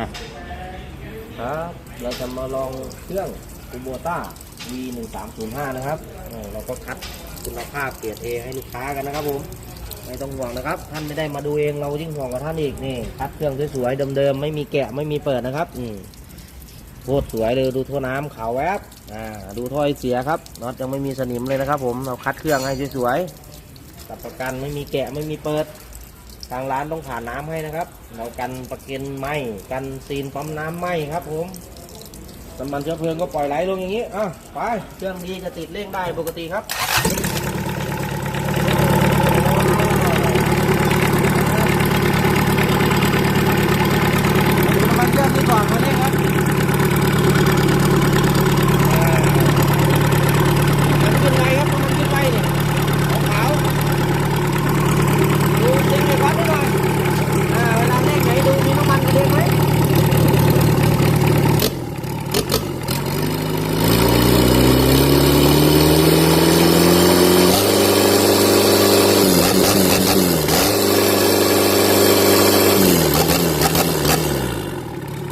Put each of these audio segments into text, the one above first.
อะครับเราจะมาลองเครื่องคูโบต้า V1305 นะครับเออเราก็คัดคุณภาพเกรด A ให้ลูกค้ากันนะครับผมไม่ต้องห่วงนะครับ ท่านไม่ได้มาดูเองเรายิ่งห่วงกับท่านอีกนี่คัดเครื่องสวยๆเดิมๆไม่มีแกะไม่มีเปิดนะครับอืมโคตรสวยเลยดูท่อน้ำขาวแวบอ่าดูท่อไอเสียครับน็อตยังไม่มีสนิมเลยนะครับ ผมเราคัดเครื่องให้สวยๆกับประกันไม่มีแกะไม่มีเปิด ทางร้านต้องผ่านน้ำให้นะครับ เรากันประเกันไหมกันซีนปั๊มน้ำไหมครับผมน้ำมันเชื้อเพลิงก็ปล่อยไหลลงอย่างนี้อะไปเครื่องดีจะติดเร่งได้ปกติครับดูน้ำมันเครื่องที่ก่อนมาเนี่ยครับอ่ามันขึ้นไงครับมันขึ้นไปเนี่ยขาวๆ ดูจริงเลยครับนี่หน่อยอ่า เวลาเร่งไหนดูมีน้ำมันกระเด็นไหม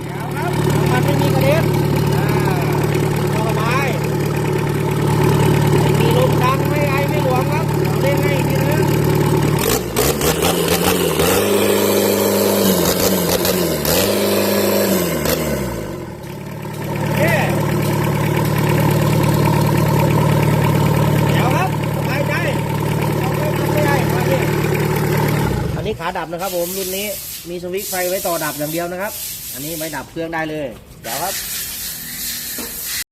เอาครับน้ำมันไม่มีกระเด็นอ่าพอระบายไม่มีลมดันไม่ไอไม่หลวมครับเราเร่งให้อีกทีนึง เย้เดี๋ยวครับสบายใจเอาไปทำไม่ได้มาดิอันนี้ ขาดับนะครับผมรุ่นนี้มีสวิตช์ไฟไว้ต่อดับอย่างเดียวนะครับ อันนี้ไม่ดับเครื่องได้เลยเดี๋ยวครับ